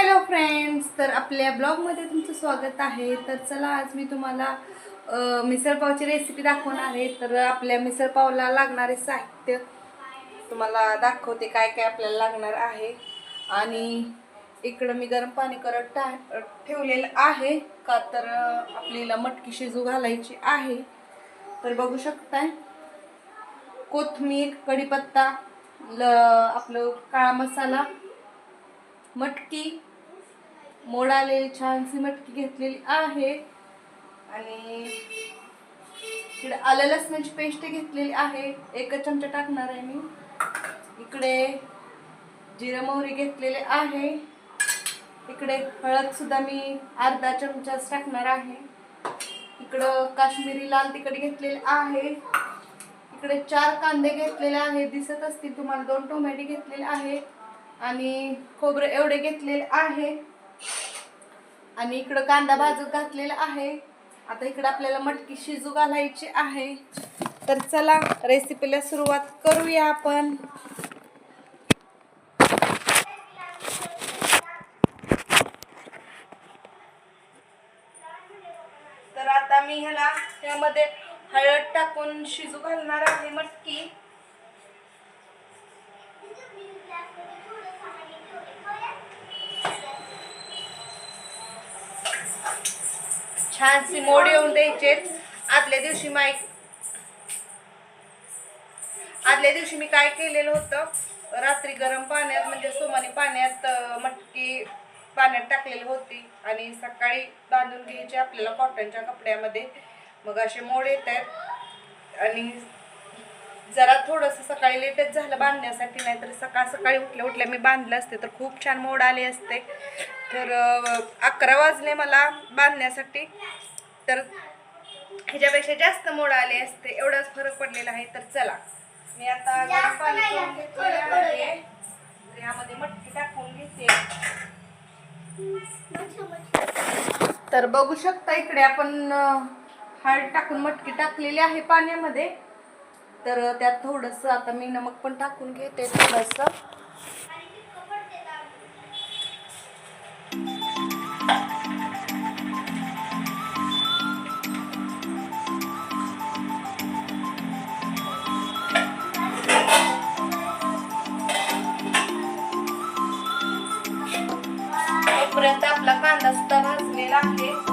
Hello friends तर आपल्या ब्लॉगमध्ये तुमचं स्वागत आहे. तर चला आज मी तुम्हाला मिसळपावची रेसिपी दाखवणार आहे. तर आपल्या मिसळपावला लागणारे साहित्य तुम्हाला दाखवते काय काय आपल्याला लागणार आहे. आणि इकडं मी गरम पाणी करत टा ठेवलेलं आहे. का तर आपल्याला मटकी शिजू घालायची आहे. तर बघू शकताय कोथमीर कढीपत्ता ल आपलं काळा मसाला मटकी मोड आलेली छानशी मटकी घेतलेली आहे. आणि इकडे आलं लसणाची पेस्ट घेतलेली आहे. एक चमचा टाकणार आहे मी. इकडे जिरं मोहरी घेतलेले आहे. इकडे हळद सुद्धा मी अर्धा चमचाच टाकणार आहे. इकडं काश्मीरी लाल तिखट घेतलेले आहे. इकडे चार कांदे घेतलेले आहे. दिसत असतील तुम्हाला दोन टोमॅटो घेतलेले आहे. आणि खोबरं एवढे घेतलेले आहे. आणि इकडं कांदा भाजत घातलेला आहे. आता इकडं आपल्याला मटकी शिजू घालायची आहे. तर चला रेसिपीला सुरुवात करूया आपण. तर आता मी ह्याला ह्यामध्ये हळद टाकून शिजू घालणार आहे मटकी. छानशी मोड येऊन द्यायचे. आदल्या दिवशी माय आदल्या दिवशी मी काय केलेलं होतं? रात्री गरम पाण्यात म्हणजे सोमानी पाण्यात मटकी पाण्यात टाकलेली होती. आणि सकाळी बांधून घ्यायचे आपल्याला कॉटनच्या कपड्यामध्ये. मग असे मोड येत आहेत. आणि जरा थोडंसं सकाळी लेटच झालं बांधण्यासाठी नाही तर सकाळ सकाळी उठल्या उठल्या मी बांधलं असते तर खूप छान मोड आले असते. तर अकरा वाजले मला बांधण्यासाठी तर ह्याच्यापेक्षा जास्त मोड आले असते एवढाच फरक पडलेला आहे. तर चला मी आता गरम पाणी करून घेतलेलं आहे तर यामध्ये मटकी टाकून घेते. तर बघू शकता इकडे आपण हळद टाकून मटकी टाकलेली आहे पाण्यामध्ये. तर त्यात थोडंसं आता मी नमक पण टाकून घेते थोडंसं. तोपर्यंत आपला कांदा सुद्धा भाजलेला आहे.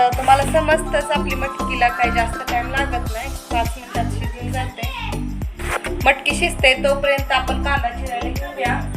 तर तुम्हाला समजतंच आपली मटकीला काही जास्त टाइम लागत नाही. पाच मिनिटात शिजून जाते. मटकी शिजते तोपर्यंत आपण कांदा चिरायला घेऊया.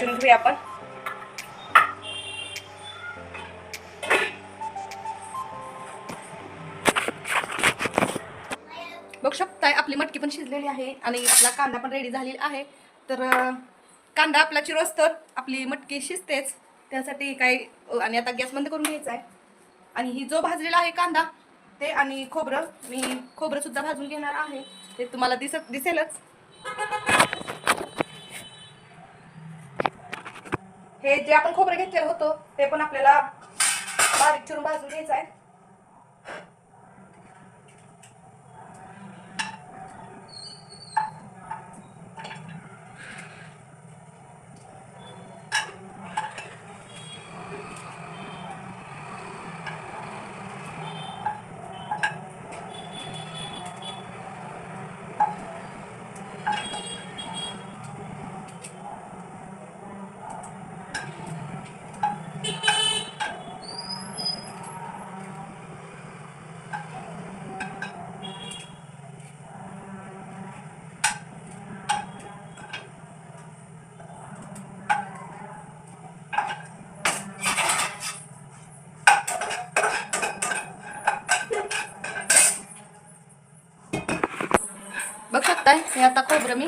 भाजून घेऊया आपण. बघू शकताय आपली मटकी पण शिजलेली आहे आणि आपला कांदा पण रेडी झालेला आहे. तर कांदा आपला चिरोस तर आपली मटकी शिजतेच. त्यासाठी काही आणि आता गॅस बंद करून घ्यायचा आहे. आणि ही जो भाजलेला आहे कांदा ते आणि खोबरं मी खोबरं सुद्धा भाजून घेणार आहे. ते तुम्हाला दिसत दिसेलच. हे जे आपण खोबरं घेतलेलं होतं ते पण आपल्याला बारीक चिरून भाजून घ्यायचं आहे. बघ हे आता खोबरं मी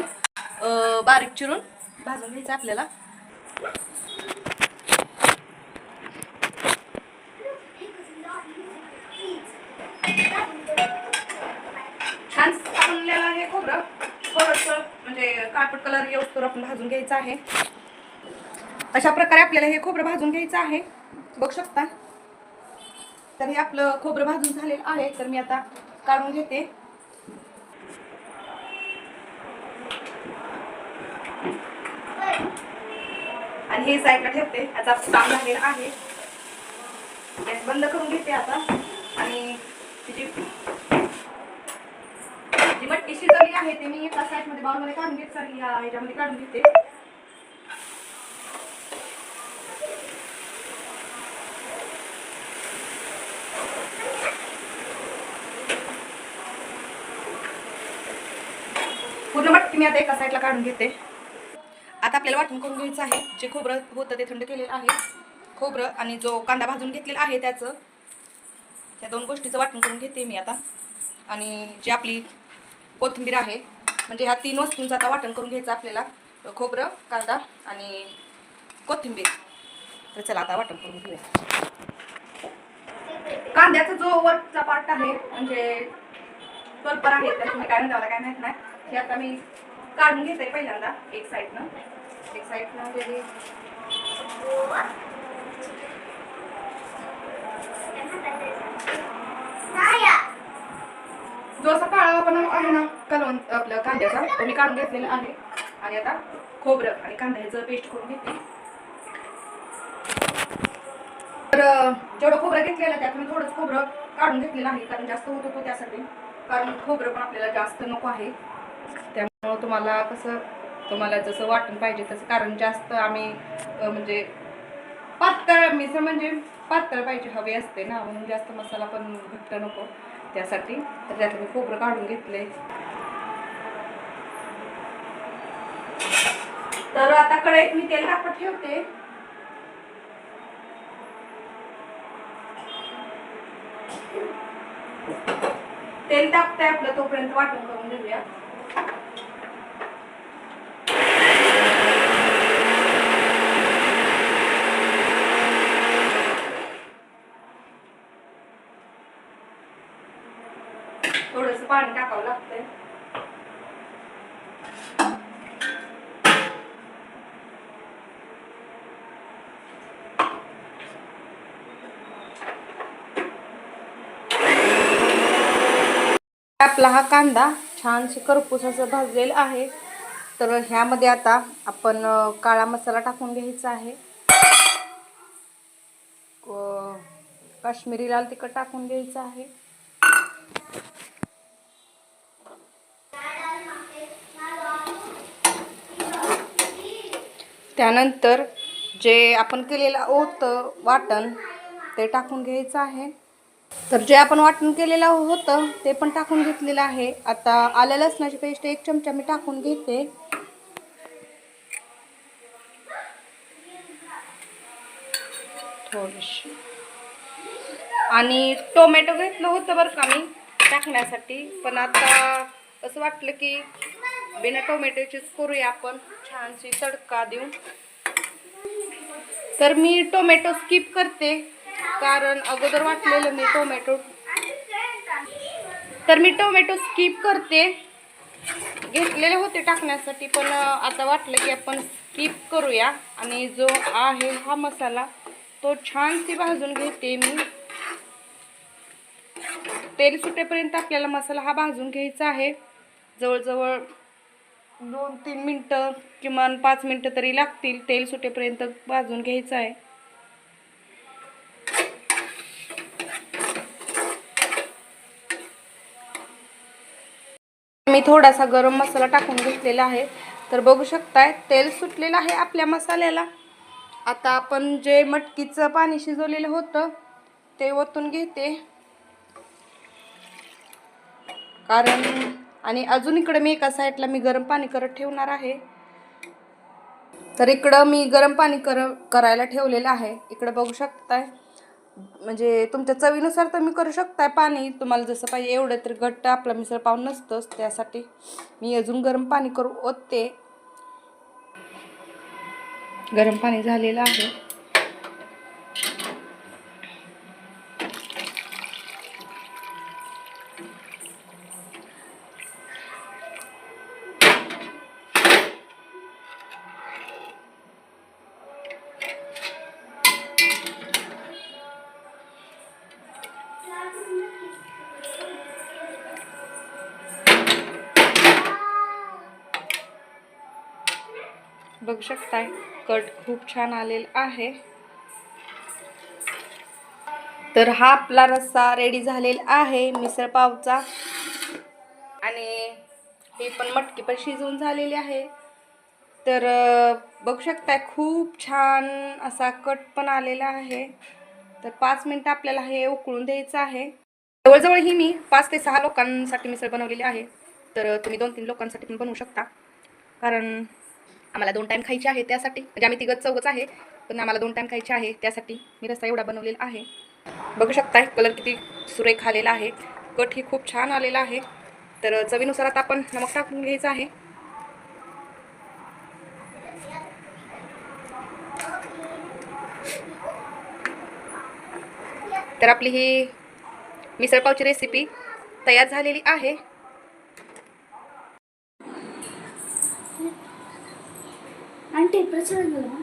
बारीक चिरून भाजून घ्यायचं आपल्याला. छान टाकलेलं आहे खोबरं. थोडंसं म्हणजे काळपट कलर येऊस्तोवर आपण भाजून घ्यायचं आहे. अशा प्रकारे आपल्याला हे खोबरं भाजून घ्यायचं आहे. बघू शकता. तर हे आपलं खोबरं भाजून झालेलं आहे. तर मी आता काढून घेते. आणि हे साईडला ठेवते. आता काम झालेलं आहे. गॅस बंद करून घेते आता. आणि तिची जी मटकी शिजवली आहे ते मी एका साईडमध्ये बाउलमध्ये काढून घेत सर या ह्याच्यामध्ये काढून घेते. पूर्ण मटकी मी आता एका साईडला काढून घेते. आता आपल्याला वाटण करून घ्यायचं आहे. जे खोबरं होतं ते थंड केलेलं आहे. खोबरं आणि जो कांदा भाजून घेतलेला आहे त्याचं त्या दोन गोष्टीचं वाटण करून घेते मी आता. आणि जी आपली कोथिंबीर आहे म्हणजे ह्या तीन वस्तूंचं आता वाटण करून घ्यायचं आपल्याला. खोबरं कांदा आणि कोथिंबीर. तर चला आता वाटण करून घेऊया. कांद्याचा जो वरचा पार्ट आहे म्हणजे पल्पर आहे तर तुम्ही काय म्हणता काय माहीत नाही. हे आता मी काढून घेते पहिल्यांदा एक साईडनं जो असा काळा आपण आहे ना कलवण आपलं कांद्याचा तो मी काढून घेतलेला आहे. आणि आता खोबरं आणि कांद्याचं पेस्ट करून घेते. तर जेवढं खोबरं घेतलेलं त्यात मी थोडंच खोबरं काढून घेतलेलं आहे कारण जास्त होत होतं त्यासाठी. कारण खोबरं पण आपल्याला जास्त नको आहे. त्यामुळं तुम्हाला कसं तुम्हाला जसं वाटून पाहिजे तसं कारण जास्त आम्ही म्हणजे पातळ मिसळ म्हणजे पातळ पाहिजे हवी असते ना म्हणून जास्त मसाला पण घट्ट नको त्यासाठी. तर त्यात मी खोबरं काढून घेतले तर आता कढईत मी तेल टाकत ठेवते. तेल टाकतंय आपलं तोपर्यंत वाटून करून घेऊया. थोडस पाणी टाकावं लागतंय. आपला हा कांदा छानसे करपूस असं भाजलेला आहे. तर ह्यामध्ये आता आपण काळा मसाला टाकून घ्यायचा आहे. काश्मीरी लाल तिखट टाकून घ्यायचं आहे. त्यानंतर जे आपण केलेलं होतं वाटण ते टाकून घ्यायचं आहे. तर जे आपण वाटण केलेलं होतं ते पण टाकून घेतलेलं आहे. आता आलं लसणाची पेस्ट एक चमचा मी टाकून घेते. थोडीशी. आणि टोमॅटो घेतलं होतं बरं का मी टाकण्यासाठी. पण आता असं वाटलं की बिना टोमॅटोचीच करूया आपण. छानशी तडका देऊन. तर मी टोमॅटो स्किप करते कारण अगोदर वाटलेलं मी टोमॅटो तर मी टोमॅटो स्किप करते. घेतलेले होते टाकण्यासाठी पण आता वाटलं की आपण स्किप करूया. आणि जो आहे हा मसाला तो छानशी भाजून घेते मी. तेल सुटेपर्यंत आपल्याला मसाला हा भाजून घ्यायचा आहे. जवळजवळ दोन तीन मिनटं किमान पाच मिनटं तरी लागतील. तेल सुटेपर्यंत भाजून घ्यायचं आहे. मी थोडासा गरम मसाला टाकून घेतलेला आहे. तर बघू शकताय तेल सुटलेलं आहे आपल्या मसाल्याला. आता आपण जे मटकीचं पाणी शिजवलेलं होतं ते ओतून घेते. कारण आणि अजून इकडे मी एका साईडला मी गरम पाणी करत ठेवणार आहे. तर इकडं मी गरम पाणी कर करायला ठेवलेलं आहे. इकडं बघू शकताय. म्हणजे तुमच्या चवीनुसार तर मी करू शकताय पाणी. तुम्हाला जसं पाहिजे एवढं तर घट्ट आपला मिसळ पाव नसतंच त्यासाठी. मी अजून गरम पाणी करू ओतते. गरम पाणी झालेलं आहे. बघू शकताय कट खूप छान आलेला आहे. तर हा आपला रस्सा रेडी झालेला आहे मिसळ पावचा. आणि ही पण मटकी पण शिजवून झालेली आहे. तर बघू शकताय खूप छान असा कट पण आलेला आहे. तर पाच मिनटं आपल्याला हे उकळून द्यायचं आहे. जवळजवळ ही मी पाच ते सहा लोकांसाठी मिसळ बनवलेली आहे. तर तुम्ही दोन तीन लोकांसाठी पण बनवू शकता. कारण आम्हाला दोन टाईम खायचे आहे त्यासाठी. म्हणजे आम्ही तिघत चौघच आहे पण आम्हाला दोन टाईम खायचे आहे त्यासाठी मी रस्ता एवढा बनवलेला आहे. बघू शकताय कलर किती सुरेख आलेला आहे. कट ही खूप छान आलेला आहे. तर चवीनुसार आता आपण नमक टाकून घ्यायचं आहे. तर आपली ही मिसळपावची रेसिपी तयार झालेली आहे. 这儿有